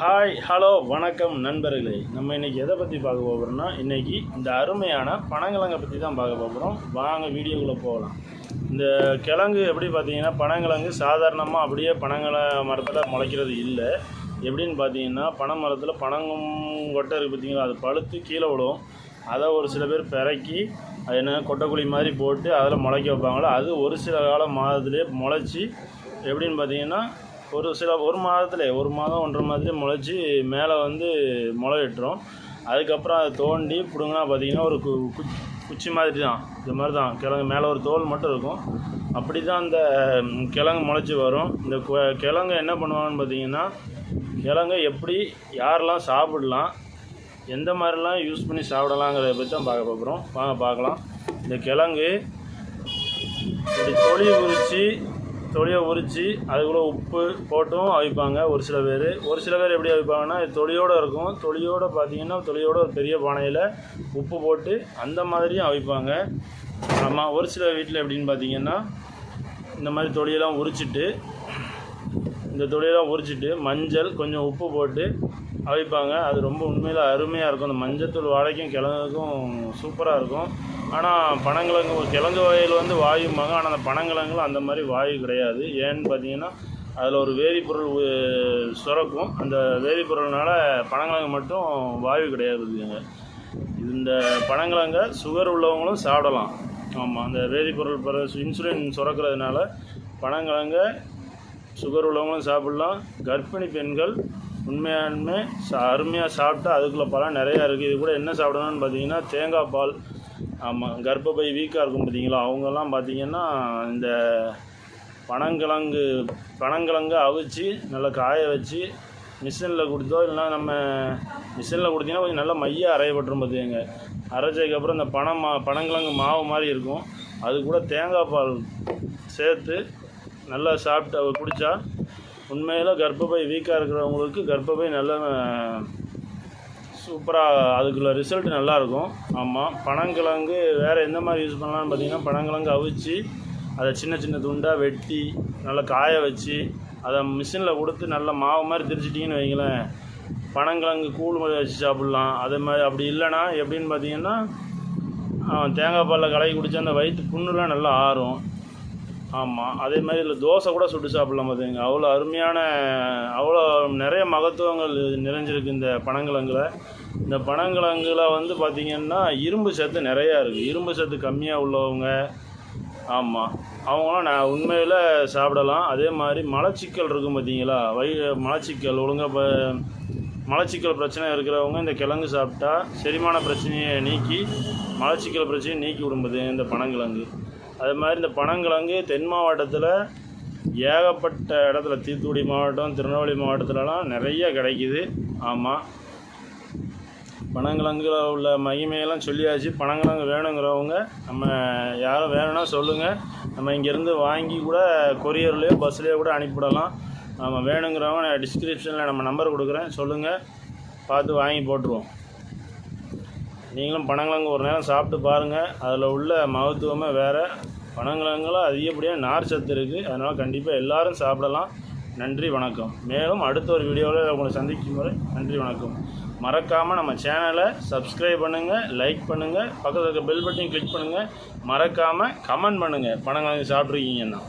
Hi hello வணக்கம் நண்பர்களே. நம்ம இன்னைக்கு எதை பற்றி பார்க்க போகிறோம்னா இன்றைக்கி இந்த அருமையான பனங்கிழங்கை பற்றி தான் பார்க்க போகிறோம் வாங்க வீடியோக்குள்ளே போகலாம். இந்த கிழங்கு எப்படி பார்த்தீங்கன்னா பனங்கிழங்கு சாதாரணமாக அப்படியே பனங்கிழ மரத்தில் முளைக்கிறது இல்லை. எப்படின்னு பார்த்தீங்கன்னா பனை மரத்தில் பனங்கும் கொட்டை இருக்குது பார்த்தீங்களா அது பழுத்து கீழே விழும். அதை ஒரு சில பேர் பிறக்கி அது என்ன கொட்டைக்குழி மாதிரி போட்டு அதில் முளைக்க வைப்பாங்களோ? அது ஒரு சில கால மாதத்துலேயே முளைச்சி எப்படின்னு பார்த்தீங்கன்னா ஒரு சில ஒரு மாதத்துல ஒரு மாதம் ஒன்றரை மாதத்துலேயே முளைச்சி மேலே வந்து முளை இட்டுரும் அதுக்கப்புறம் அதை தோண்டி பிடுங்கினா பார்த்தீங்கன்னா ஒரு கு கு- குச்சி மாதிரி தான். இது மாதிரி தான். கிழங்கு மேலே ஒரு தோல் மட்டும் இருக்கும். அப்படி தான் அந்த கிழங்கு முளைச்சி வரும். இந்த கிழங்கு என்ன பண்ணுவாங்கன்னு பார்த்தீங்கன்னா கிழங்கை எப்படி யாரெல்லாம் சாப்பிடலாம் எந்த மாதிரிலாம் யூஸ் பண்ணி சாப்பிடலாங்கிறத பற்றி தான் பார்க்க போகிறோம். வாங்க பார்க்கலாம். இந்த கிழங்கு இப்படி தொலியை உரித்து தொழியை உரித்து அதுக்குள்ளே உப்பு போட்டும் அவிப்பாங்க ஒரு சில பேர். ஒரு சில பேர் எப்படி அவிப்பாங்கன்னா தொழியோடு தொலியோடு இருக்கும். தொழியோடு பார்த்தீங்கன்னா தொலியோட ஒரு பெரிய பானையில் உப்பு போட்டு அந்த மாதிரியும் அவிப்பாங்க. ஆமாம் ஒரு சில வீட்டில் எப்படின்னு பார்த்தீங்கன்னா இந்த மாதிரி தொலியெல்லாம் உரிச்சிட்டு இந்த தொலியெல்லாம் உரிச்சிட்டு மஞ்சள் கொஞ்சம் உப்பு போட்டு அவிப்பாங்க. அது ரொம்ப உண்மையில் அருமையாக இருக்கும். அந்த மஞ்சத்தூள் வாழைக்கும் கிழங்குக்கும் சூப்பராக இருக்கும். ஆனால் பனங்கிழங்கு கிழங்கு வகையில் வந்து வாயும்பாங்க. ஆனால் அந்த பனங்கிழங்குல அந்த மாதிரி வாயு கிடையாது. ஏன்னு பார்த்தீங்கன்னா அதில் ஒரு வேதிப்பொருள் சுரக்கும். அந்த வேதிப்பொருள்னால பனங்கிழங்கு மட்டும் வாயு கிடையாதுங்க இந்த பனங்கிழங்க சுகர் உள்ளவங்களும் சாப்பிடலாம். ஆமாம் அந்த வேதிப்பொருள் பிற இன்சுலின் சுரக்கிறதுனால பனங்கிழங்க சுகர் உள்ளவங்களும் சாப்பிடலாம். கர்ப்பிணி பெண்கள் உண்மையாலுமே சா அருமையாக சாப்பிட்டா அதுக்குள்ள பலம் நிறையா இருக்குது இது கூட என்ன சாப்பிடணும்னு பார்த்தீங்கன்னா தேங்காய் பால் ஆமாம் கர்ப்பப்பை வீக்காக இருக்கும் பார்த்தீங்களா? அவங்கெல்லாம் பார்த்தீங்கன்னா இந்த பனங்கிழங்கு பனங்கிழங்கு அவிச்சு நல்லா காய வச்சு மிஷினில் கொடுத்தோ இல்லைனா நம்ம மிஷினில் கொடுத்தீங்கன்னா கொஞ்சம் நல்லா மையாக அரையப்பட்டுரும் பார்த்துக்கங்க அரைச்சதுக்கப்புறம் இந்த பனம் மா பனங்கிழங்கு மாவு மாதிரி இருக்கும். அது கூட தேங்காய் பால் சேர்த்து நல்லா சாப்பிட்டு குடித்தா உண்மையில் கர்ப்பப்பை வீக்காக இருக்கிறவங்களுக்கு கர்ப்பப்பை நல்ல சூப்பராக அதுக்குள்ள ரிசல்ட் நல்லாயிருக்கும் ஆமாம் பனங்கிழங்கு வேறு எந்த மாதிரி யூஸ் பண்ணலாம்னு பார்த்தீங்கன்னா பனங்கிழங்கு அவிச்சு அதை சின்ன சின்ன துண்டாக வெட்டி நல்லா காய வச்சு அதை மிஷினில் கொடுத்து நல்ல மாவு மாதிரி திரிச்சிட்டிங்கன்னு வைங்களேன். பனங்கிழங்கு கூழ் மாதிரி வச்சு சாப்பிட்லாம். அதே மாதிரி அப்படி இல்லைன்னா எப்படின்னு பார்த்தீங்கன்னா தேங்காய் பாலில் கலக்கி குடிச்சா அந்த வயிற்று புண்ணுலாம் நல்லா ஆறும். ஆமாம் அதே மாதிரி இதில் தோசை கூட சுட்டு சாப்பிடலாம் பார்த்துங்க அவ்வளோ அருமையான அவ்வளோ நிறைய மகத்துவங்கள் நிறைஞ்சிருக்கு இந்த பனங்கிழங்குல. இந்த பனங்கிழங்குல வந்து பார்த்திங்கன்னா இரும்பு சத்து நிறையா இருக்குது இரும்பு சத்து கம்மியாக உள்ளவங்க ஆமாம் அவங்களாம் நான் உண்மையில் சாப்பிடலாம். அதே மாதிரி மலச்சிக்கல் இருக்கும் பார்த்தீங்களா வயிறு மலச்சிக்கல் ஒழுங்காக இப்போ மலச்சிக்கல் பிரச்சனை இருக்கிறவங்க இந்த கிழங்கு சாப்பிட்டா செரிமான பிரச்சனையை நீக்கி மலச்சிக்கல் பிரச்சனையை நீக்கி விடும்போது இந்த பனங்கிழங்கு. அது மாதிரி இந்த பனங்கிழங்கு தென் மாவட்டத்தில் ஏகப்பட்ட இடத்துல தீத்துக்குடி மாவட்டம் திருநெல்வேலி மாவட்டத்துலலாம் நிறைய கிடைக்குது. ஆமாம் பனங்கிழங்குல உள்ள மகிமையெல்லாம் சொல்லியாச்சு. பனங்கிழங்கு வேணுங்கிறவங்க நம்ம யாரும் வேணும்னா சொல்லுங்கள் நம்ம இங்கேருந்து வாங்கி கூட கொரியர்லேயோ பஸ்லேயோ கூட அனுப்பிவிடலாம். நம்ம வேணுங்கிறவங்க நான் டிஸ்கிரிப்ஷனில் நம்ம நம்பர் கொடுக்குறேன். சொல்லுங்கள் பார்த்து வாங்கி போட்டுருவோம். நீங்களும் பனங்கிழங்கு ஒரு நேரம் சாப்பிட்டு பாருங்கள் அதில் உள்ள மகத்துவமே வேறு. பனங்கிழங்குல அதிகப்படியாக நார் சத்து இருக்குது அதனால் கண்டிப்பாக எல்லோரும் சாப்பிடலாம். நன்றி வணக்கம். மேலும் அடுத்த ஒரு வீடியோவில் உங்களை சந்திக்கும் வரை நன்றி வணக்கம். மறக்காமல் நம்ம சேனலை சப்ஸ்கிரைப் பண்ணுங்கள் லைக் பண்ணுங்கள் பக்கத்தில் இருக்க பெல் பட்டன் கிளிக் பண்ணுங்கள் மறக்காமல் கமெண்ட் பண்ணுங்கள் பனங்கிழங்கு சாப்பிட்ருக்கீங்கன்னா